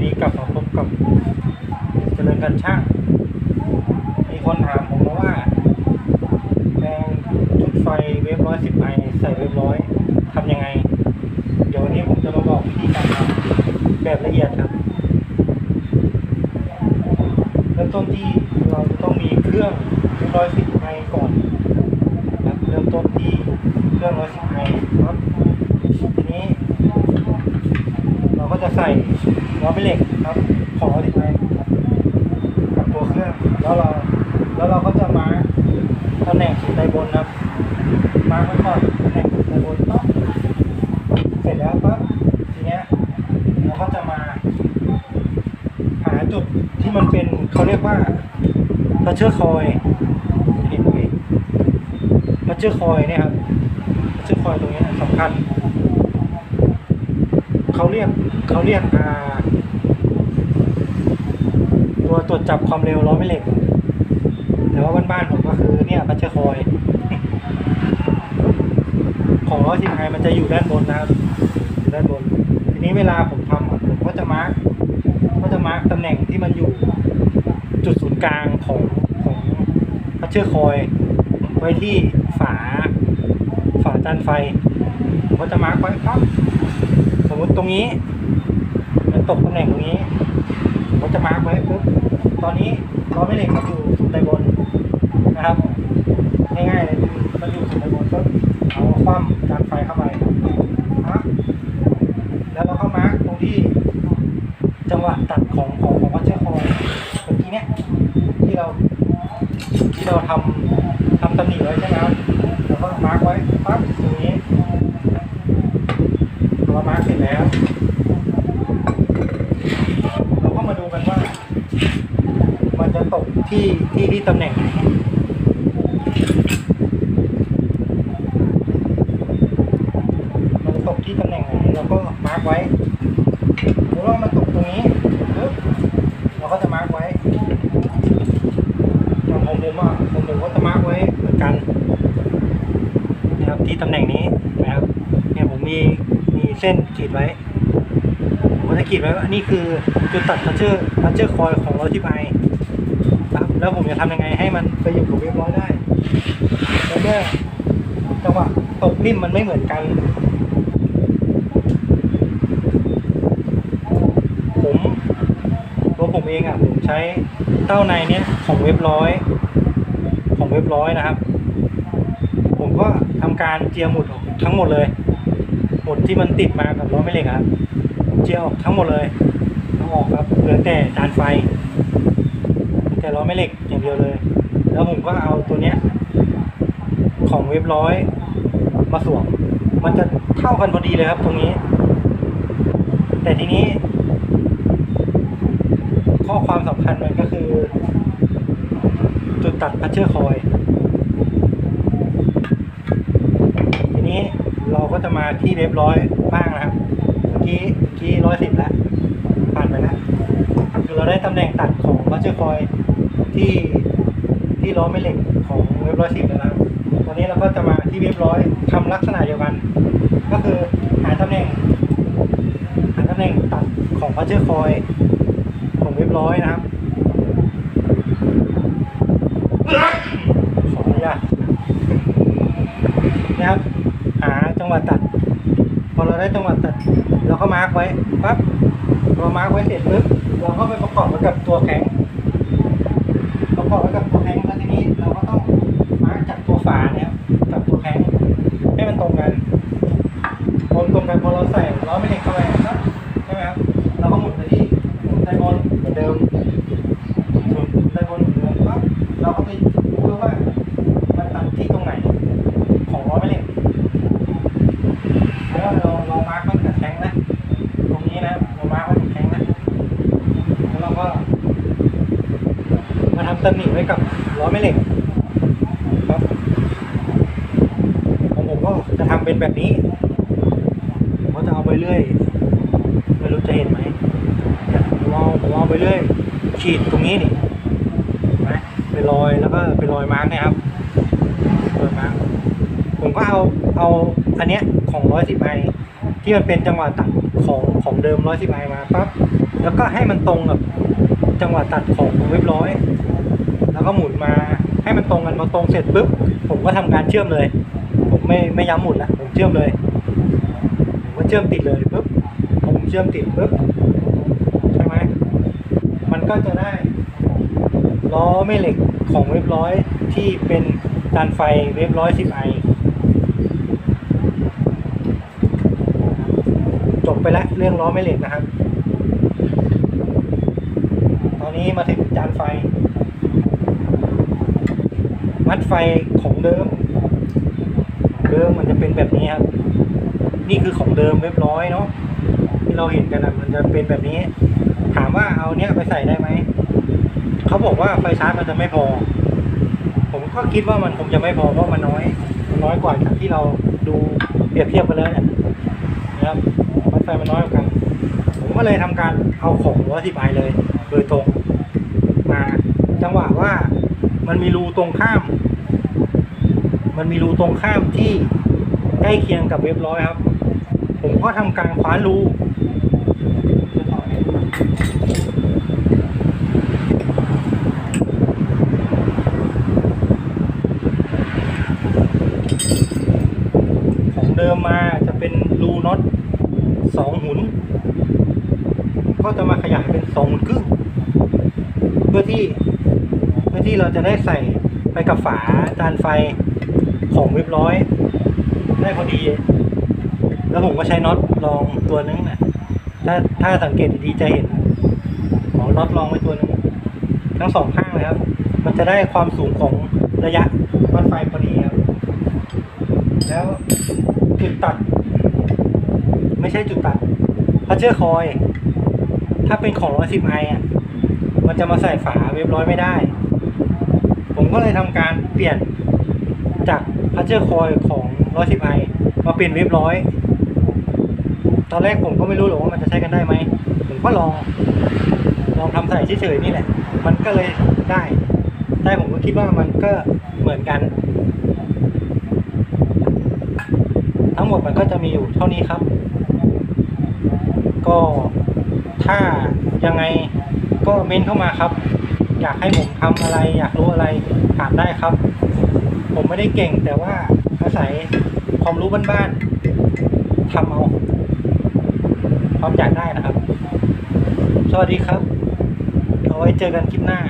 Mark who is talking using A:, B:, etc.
A: มีกลับมาพบกับเจริญกันช่างมีคนถามผมมาว่าแปลงชุดไฟเวฟร้อยสิบไอใส่เวฟร้อยทำยังไง เดี๋ยววันนี้ผมจะมาบอกวิธีการทำแบบละเอียดครับเริ่มต้นที่เราจะต้องมีเครื่องเวฟร้อยสิบไอก่อนนะครับเริ่มต้นที่เครื่องร้อยสิบไอครับทีนี้ เรา ก็จะใส่ล้อเป็นเหล็กครับของร้อยสิบไอกับตัวเครื่องแล้วเราแล้วเราก็จะมาร์คตำแหน่งสุดไดบนครับ มาร์คไว้ก่อนตำแหน่งสุดไดบนปั๊บเสร็จแล้วปั๊บทีเนี้ยเราก็จะมาหาจุดที่มันเป็นเขาเรียกว่าพัชเชอร์คอยเห็นไหมพัชเชอร์คอยเนี่ยครับพัชเชอร์คอยตรงนี้สำคัญ เขาเรียกเขาเรียกอ่าตัวตรวจจับความเร็วล้อไม่เหล็ก แต่ว่าบ้านๆผมก็คือเนี่ยพัชเชอร์คอย ของล้อสิบไฮมันจะอยู่ด้านบนนะครับอยู่ด้านบน ทีนี้เวลาผมทำผมก็จะมาร์กก็จะมาร์กตำแหน่งที่มันอยู่จุดศูนย์กลางของของพัชเชอร์คอย ไว้ที่ฝา ฝาจานไฟ ผมก็จะมาร์กไว้ครับ รงนี้มันตกตำแหน่งตรงนี้ผมจะมาร์กไว้ปุ๊บตอนนี้ล้อไม่เหล็กมันอยู่สุดไดบนนะครับง่ายๆเลยคือมันอยู่สุดไดบนปุ๊บเอาคว่ำจานไฟเข้าไปครับแล้วเราก็มาร์กตรงที่ จังหวะตัดของของของวัชเชอร์คอยเมื่อกี้เนี้ยที่เราที่เราทำทำตำหนิไว้ใช่ไหมครับแล้วก็มาร์กไว้ปั๊บ ตรงนี้เรามาร์กเสร็จแล้ว เราก็มาดูกันว่า มันจะตกที่ที่ที่ตำแหน่งไหนมันจะตกที่ตำแหน่งไหนเราก็มาร์กไว้หรือว่ามันตกตรงนี้เราก็จะมาร์กไว้อย่างของผมอะผมผมก็จะมาร์กไว้เหมือนกันนะครับที่ตำแหน่งนี้นะครับเนี่ยผมมี ส้นขีดไว้ผมจะขีดไว้ว่านี่คือจุดตัดพัชเชอร์พัชเชอร์คอยของรถที่ไอครับแล้วผมจะทำยังไงให้มันไปอยู่กับเรียบร้อยได้แล้วก็จังหวะตกนิ่มมันไม่เหมือนกัน ผมตัวผมเองอะผมใช้เต้าในเนี้ยของเว็บร้อยของเว็บร้อยนะครับ ผมก็ทำการเจียหมุดออกทั้งหมดเลย หมดที่มันติดมากับล้อไม่เหล็กครับเจียออกทั้งหมดเลยเอาออกครับเหลือแต่จานไฟ แต่ล้อไม่เหล็กอย่างเดียวเลย แล้วผมก็เอาตัวเนี้ยของเว็บร้อยมาสวมมันจะเท่ากันพอดีเลยครับตรงนี้ แต่ทีนี้ ข้อความสำคัญมันก็คือ จุดตัดพัชเชอร์คอย ทีนี้เราก็ จะมาที่เรียบร้อยบ้างนะครับ เมื่อกี้เมื่อกี้ร้อยสิบแล้วผ่านไปแล้วคือเราได้ตำแหน่งตัดของพัชเชอร์คอยที่ที่ล้อไม่เหล็กของเว็บร้อยสิบแล้วนะครับตอนนี้เราก็จะมาที่เว็บร้อยทำลักษณะเดียวกัน ก็คือหาตำแหน่งหาตำแหน่งตัดของพัชเชอร์คอย ของเรียบร้อยนะครับ ขออนุญาตนะครับ หา จังหวะตัด พอเราได้จังหวะตัด เราก็มาร์กไว้ปั๊บเรามาร์กไว้เสร็จปุ๊บเราก็ไปประกอบมันกับตัวแข็งประกอบกับตัวแข็งแล้วทีนี้เราก็ต้องมาร์กจากตัวฝาเนี่ยกับตัวแข็งให้มันตรงกันพอตรงกันพอเราใส่ล้อไม่เหล็กเข้าไปครับใช่ไหมครับเราก็หมุนไปที่ไดบอลเหมือนเดิมหมุนไดบอลเหมือนเดิมปั๊บเราก็ไปดูว่ามันตัดที่ตรงไหน ของล้อไม่เหล็กแล้วเราเรามาร์กไว้กับแข็งนะ ตรงนี้นะเรามาร์กไว้กับแข็งนะแล้วเราก็ มาทำ ตำหนิไว้กับล้อแม่เหล็กครับของผมก็จะทำเป็นแบบนี้ ผมก็จะเอาไปเรื่อย ไม่รู้จะเห็นไหมผมเอาผมเอาไปเรื่อย ขีดตรงนี้นี่เห็นไหมเป็นรอยแล้วก็เป็นรอยมาร์กนะครับรอยมาร์กผมก็เอาเอาอันเนี้ยของร้อยสิบไอที่มันเป็นจังหวะตัดของของเดิมร้อยสิบไอมาปั๊บแล้วก็ให้มันตรงกับจังหวะตัดของเว็บร้อย ก็หมุนมาให้มันตรงกันพอตรงเสร็จปุ๊บผมก็ทำการเชื่อมเลย ผมไม่ไม่ย้ำหมุนละผมเชื่อมเลยผมก็เชื่อมติดเลยปุ๊บผมเชื่อมติดปุ๊บใช่ไหมมันก็จะได้ล้อแม่เหล็กของเว็บร้อยที่เป็นจานไฟเว็บร้อยสิบไอจบไปแล้วเรื่องล้อแม่เหล็กนะครับ ตอนนี้มาถึงจานไฟ มัดไฟของเดิม เดิมมันจะเป็นแบบนี้ครับ นี่คือของเดิมเรียบร้อยเนาะที่เราเห็นกันนะมันจะเป็นแบบนี้ ถามว่าเอาเนี้ยไปใส่ได้ไหม เขาบอกว่าไฟชาร์จมันจะไม่พอ ผมก็คิดว่ามันคงจะไม่พอเพราะมันน้อย มันน้อยกว่าจากที่เราดูเปรียบเทียบกันแล้วเนี่ยนะครับวัดไฟมันน้อยกว่ากัน ผมก็เลยทำการเอาของร้อยสิบไอเลย โดยตรง มาจังหวะว่า มันมีรูตรงข้าม มันมีรูตรงข้ามที่ใกล้เคียงกับเว็บร้อยครับ ผมก็ทำการคว้านรูของเดิมมาจะเป็นรูน็อตสองหุน ก็จะมาขยายเป็นสองหุนครึ่งเพื่อที่ พื่อที่เราจะได้ใส่ไปกับฝาจานไฟของเว็บร้อย ได้พอดี แล้วผมก็ใช้น็อตรองตัวนึงนะถ้าถ้าสังเกตดีจะเห็นหมอน็อตรองไว้ตัวนึงทั้งสองข้างเลยครับ มันจะได้ความสูงของระยะวัดไฟพอดีครับ แล้วจุดตัด ไม่ใช่จุดตัดพัชเชอร์คอย ถ้าเป็นของร้อยสิบไออะ มันจะมาใส่ฝาเว็บร้อยไม่ได้ ก็เลยทำการเปลี่ยนจากพัชเชอร์คอยของร้อยสิบไอมาเป็นเว็บร้อยตอนแรกผมก็ไม่รู้หรอกว่ามันจะใช้กันได้ไหมผมก็ลอง ลองทำใส่เฉยๆนี่แหละ มันก็เลยได้ได้ผมก็คิดว่ามันก็เหมือนกัน ทั้งหมดมันก็จะมีอยู่เท่านี้ครับ ก็ถ้ายังไงก็เม้นเข้ามาครับ อยากให้ผมทำอะไร อยากรู้อะไรถามได้ครับ ผมไม่ได้เก่งแต่ว่าอาศัยความรู้บ้านๆทำเอาความอยากได้นะครับ สวัสดีครับ เอาไว้เจอกันคลิปหน้า